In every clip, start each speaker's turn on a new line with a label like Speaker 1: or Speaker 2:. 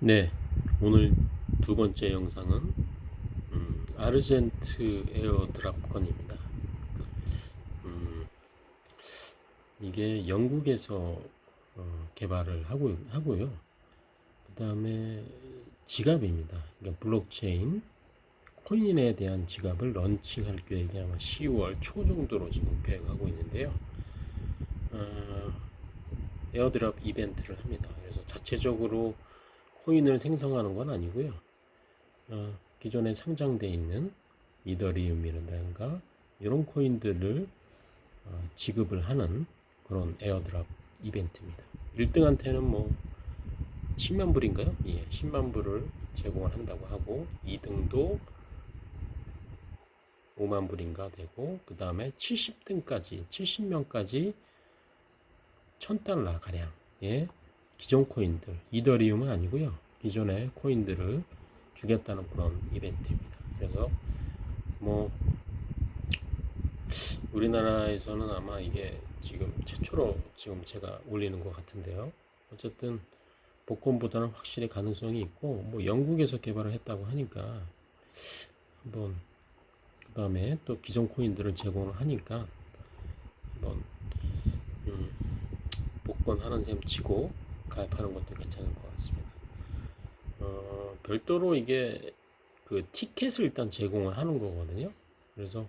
Speaker 1: 네, 오늘 두 번째 영상은 음, 아르젠트 에어드랍 건입니다. 음, 이게 영국에서 어, 개발을 하고, 하고요. 그 다음에 지갑입니다. 그러니까 블록체인, 코인에 대한 지갑을 런칭할 계획이 아마 10월 초 정도로 지금 계획하고 있는데요. 어, 에어드랍 이벤트를 합니다. 그래서 자체적으로 코인을 생성하는 건 아니고요. 어, 기존에 상장돼 있는 이더리움이라든가 이런 코인들을 어, 지급을 하는 그런 에어드랍 이벤트입니다. 1등한테는 뭐 10만 불인가요? 예, 10만 불을 제공을 한다고 하고 2등도 5만 불인가 되고 그 다음에 70등까지 70명까지 1000달러 가량 예 기존 코인들 이더리움은 아니고요. 기존의 코인들을 주겠다는 그런 이벤트입니다. 그래서 뭐 우리나라에서는 아마 이게 지금 최초로 지금 제가 올리는 것 같은데요. 어쨌든 복권보다는 확실히 가능성이 있고 뭐 영국에서 개발을 했다고 하니까 한번 그 다음에 또 기존 코인들을 제공을 하니까 한번 음, 복권 하는 셈 치고 가입하는 것도 괜찮을 것 같습니다. 어, 별도로 이게 그 티켓을 일단 제공을 하는 거거든요. 그래서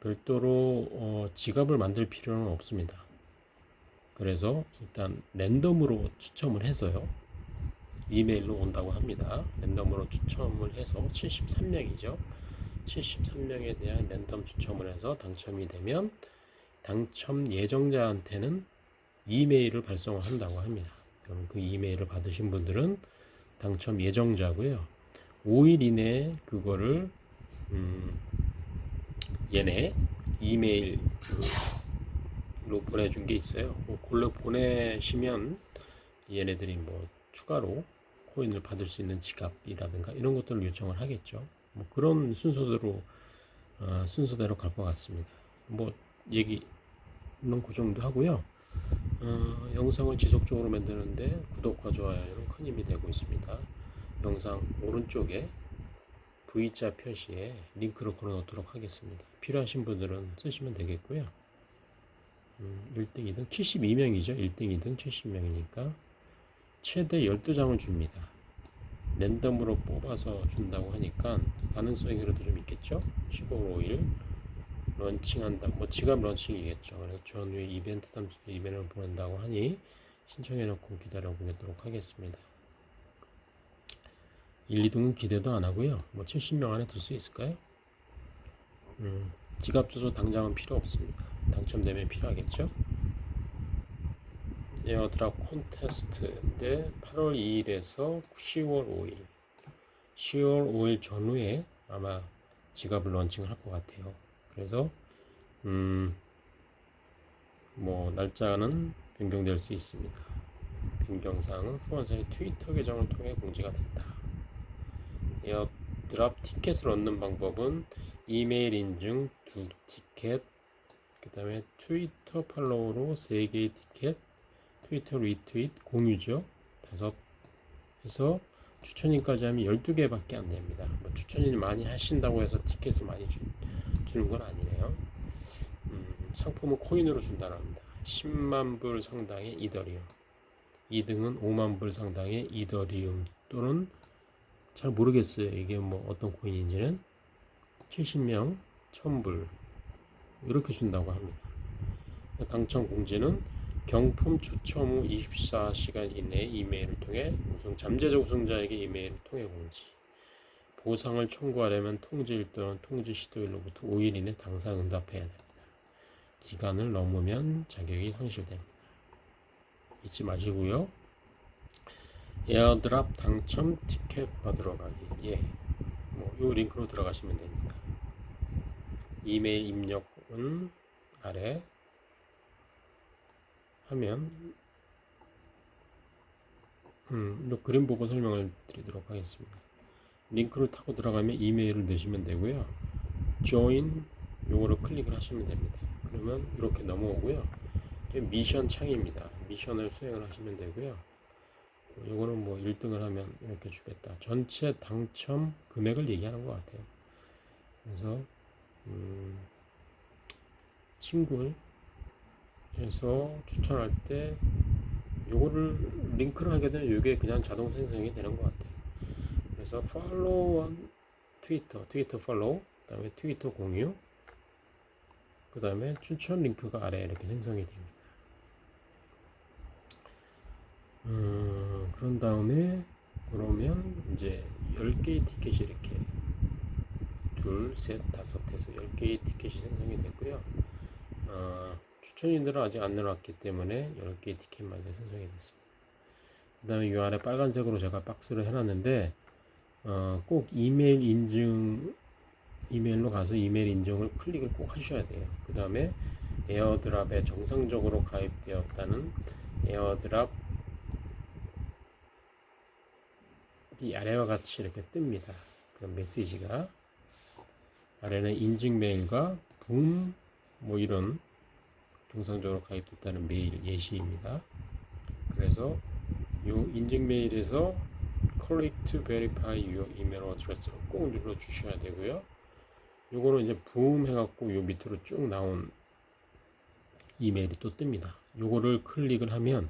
Speaker 1: 별도로 어, 지갑을 만들 필요는 없습니다. 그래서 일단 랜덤으로 추첨을 해서요. 이메일로 온다고 합니다. 랜덤으로 추첨을 해서 73명이죠. 73명에 대한 랜덤 추첨을 해서 당첨이 되면 당첨 예정자한테는 이메일을 발송을 한다고 합니다. 그럼 그 이메일을 받으신 분들은 당첨 예정자고요. 5일 이내에 그거를 음, 얘네 이메일로 보내준 게 있어요. 뭐 그걸로 보내시면 얘네들이 뭐 추가로 코인을 받을 수 있는 지갑이라든가 이런 것들을 요청을 하겠죠. 뭐 그런 순서대로 어, 순서대로 갈 것 같습니다. 뭐 얘기는 그 정도 하고요. 어, 영상을 지속적으로 만드는데 구독과 좋아요는 큰 힘이 되고 있습니다. 영상 오른쪽에 V자 표시에 링크를 걸어놓도록 하겠습니다. 필요하신 분들은 쓰시면 되겠고요. 음, 1등, 2등, 72명이죠. 1등, 2등, 70명이니까 최대 12장을 줍니다. 랜덤으로 뽑아서 준다고 하니까 가능성이 그래도 좀 있겠죠? 15일 5일 런칭한다. 뭐 지갑 런칭이겠죠. 그래서 전후에 이벤트 담 이벤트를 보낸다고 하니 신청해놓고 기다려 보도록 하겠습니다. 1, 2등은 기대도 안 하고요. 뭐 70명 안에 들 수 있을까요? 음, 지갑 주소 당장은 필요 없습니다. 당첨되면 필요하겠죠? 에어드랍 콘테스트인데 8월 2일에서 10월 5일 10월 5일 전후에 아마 지갑을 런칭할 것 같아요. 그래서 음, 뭐 날짜는 변경될 수 있습니다. 변경사항은 후원자의 트위터 계정을 통해 공지가 됐다. 에어드랍 티켓을 얻는 방법은 이메일 인증 두 티켓, 그 다음에 트위터 팔로우로 세 개의 티켓, 트위터 리트윗 공유죠. 다섯 해서 추천인까지 하면 12개밖에 안 됩니다. 뭐 추천인 많이 하신다고 해서 티켓을 많이 주, 주는 건 아니네요. 음, 상품은 코인으로 준다고 합니다. 10만 불 상당의 이더리움. 2등은 5만 불 상당의 이더리움 또는 잘 모르겠어요. 이게 뭐 어떤 코인인지는 70명 1000불 이렇게 준다고 합니다. 당첨 공지는 경품 추첨 후 24시간 이내 이메일을 통해 우승 잠재적 우승자에게 이메일을 통해 공지. 보상을 청구하려면 통지일 또는 통지 시도일로부터 5일 이내 당사 응답해야 됩니다. 기간을 넘으면 자격이 상실됩니다. 잊지 마시고요. 에어드랍 당첨 티켓 받으러 가기. 예. 뭐, 요 링크로 들어가시면 됩니다. 이메일 입력은 아래 하면 음, 이 그림 보고 설명을 드리도록 하겠습니다. 링크를 타고 들어가면 이메일을 넣으시면 되고요. join 요거를 클릭을 하시면 됩니다. 그러면 이렇게 넘어오고요. 미션 창입니다. 미션을 수행을 하시면 되고요. 요거는 뭐 1등을 하면 이렇게 주겠다. 전체 당첨 금액을 얘기하는 것 같아요. 그래서 음, 친구를 해서 추천할 때 요거를 링크를 하게 되면 요게 그냥 자동 생성이 되는 것 같아요. 그래서 팔로우 on 트위터, 트위터 팔로우, 그 다음에 트위터 공유, 그 다음에 추천 링크가 아래 이렇게 생성이 됩니다. 음, 그런 다음에 그러면 이제 10개의 티켓이 이렇게 둘, 셋, 다섯 해서 10개의 티켓이 생성이 됐고요. 어, 추천인들은 아직 안 늘어났기 때문에 10개의 티켓만 이제 생성이 됐습니다. 그 다음에 이 아래 빨간색으로 제가 박스를 해놨는데 어, 꼭 이메일 인증 이메일로 가서 이메일 인증을 클릭을 꼭 하셔야 돼요. 그 다음에 에어드랍에 정상적으로 가입되었다는 에어드랍 이 아래와 같이 이렇게 뜹니다. 그런 메시지가 아래는 인증 메일과 붐 뭐 이런 정상적으로 가입됐다는 메일 예시입니다. 그래서 이 인증 메일에서 click to verify your email address를 꼭 눌러 주셔야 되고요. 요거는 이제 붐 해갖고 요 밑으로 쭉 나온 이메일이 또 뜹니다. 요거를 클릭을 하면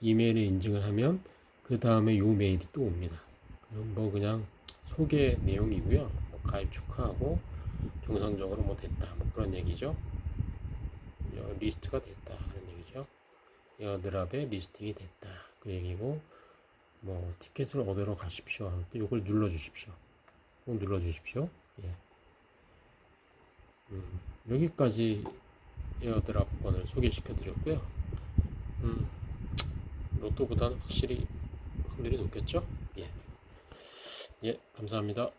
Speaker 1: 이메일을 인증을 하면 그 다음에 요 메일이 또 옵니다. 그럼 뭐 그냥 소개 내용이고요. 뭐 가입 축하하고 정상적으로 뭐 됐다 뭐 그런 얘기죠. 어, 리스트가 됐다 하는 얘기죠. 에어드랍에 리스팅이 됐다 그 얘기고 뭐 티켓을 얻으러 가십시오 할 때 이걸 눌러 주십시오. 꼭 눌러 주십시오. 예. 음, 여기까지 에어드랍 번을 소개시켜 드렸고요. 음, 로또보다는 확실히 확률이 높겠죠? 예. 예, 감사합니다.